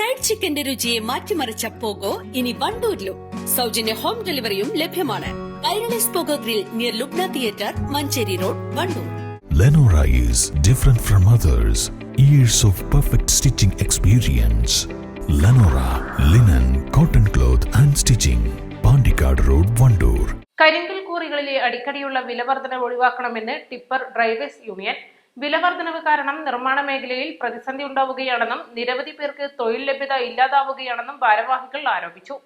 Fried ചിക്കന്റെ രുചിയെ മാറ്റിമറിച്ച pogo ഇനി വണ്ടൂരിലും സൗജന്യ ഹോം ഡെലിവറിയും ലഭ്യമാണ് Kairalis Pogo Grill near Lubna theatre Manjeri road Wandoor Lenora is different from others. Years of perfect stitching experience. Lenora linen, cotton cloth and stitching. Pandikad Road, Vandoor. കരിങ്കൽ കൂറികളിലെ അടിക്കടിയുള്ള വിലവർധനവ് ഒഴിവാക്കണമെന്ന് tipper drivers union വിലവർധനവ് കാരണം നിർമ്മാണ മേഖലയിൽ പ്രതിസന്ധി ഉണ്ടാവുകയാണെന്നും നിരവധി പേർക്ക് തൊഴിൽ ലഭ്യത ഇല്ലാതാവുകയാണെന്നും ഭാരവാഹികൾ ആരോപിച്ചു.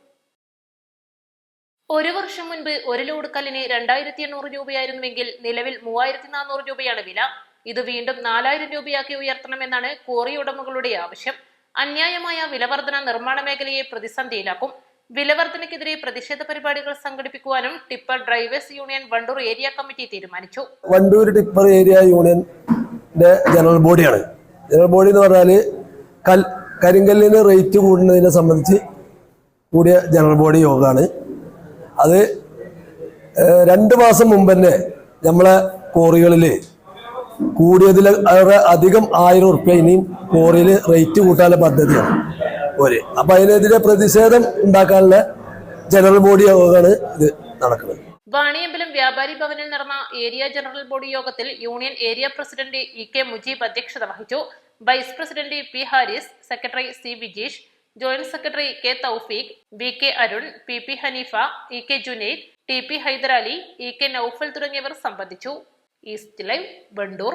ഒരു വർഷം മുൻപ് ഒരു ലോഡ് കല്ലിന് രണ്ടായിരത്തി എണ്ണൂറ് രൂപയായിരുന്നുവെങ്കിൽ നിലവിൽ മൂവായിരത്തി നാനൂറ് രൂപയാണ് വില. ഇത് വീണ്ടും നാലായിരം രൂപയാക്കി ഉയർത്തണമെന്നാണ് ക്വാറി ഉടമകളുടെ ആവശ്യം. അന്യായമായ വിലവർധന നിർമ്മാണ മേഖലയെ പ്രതിസന്ധിയിലാക്കും. വിലവർധനയ്ക്കെതിരെ പ്രതിഷേധ പരിപാടികൾ സംഘടിപ്പിക്കുവാനും tipper drivers union Wandoor area committee തീരുമാനിച്ചു. വണ്ടൂർ ടിപ്പർ ഏരിയ യൂണിയന്റെ ജനറൽ ബോഡിയാണ്. ജനറൽ ബോഡി എന്ന് പറഞ്ഞാൽ കരിങ്കല്ലിന് റേറ്റ് കൂടുന്നതിനെ സംബന്ധിച്ച് കൂടിയ ജനറൽ ബോഡി യോഗമാണ് അത് രണ്ടു രണ്ട് മാസം മുമ്പ് തന്നെ നമ്മളെ കോറികളിൽ കൂടിയതിൽ അധികം ആയിരം ഉറുപ്പ്യ ഇനിയും കോറിയിൽ റേറ്റ് കൂട്ടാനുള്ള പദ്ധതിയാണ്. ഒരു അപ്പൊ അതിനെതിരെ പ്രതിഷേധം ഉണ്ടാക്കാനുള്ള ജനറൽ ബോഡി യോഗമാണ് ഇത് നടക്കുന്നത്. വാണിയമ്പലം വ്യാപാരി ഭവനിൽ നടന്ന ഏരിയ ജനറൽ ബോഡി യോഗത്തിൽ union area president E K Mujeeb അധ്യക്ഷത വഹിച്ചു. Vice president P Haris secretary C Vijeesh joint secretary K Thoufeeq V K Arun P P Hanifa E K Junaid T P Hyderali E K Noufal തുടങ്ങിയവർ സംബന്ധിച്ചു. East Live Wandoor.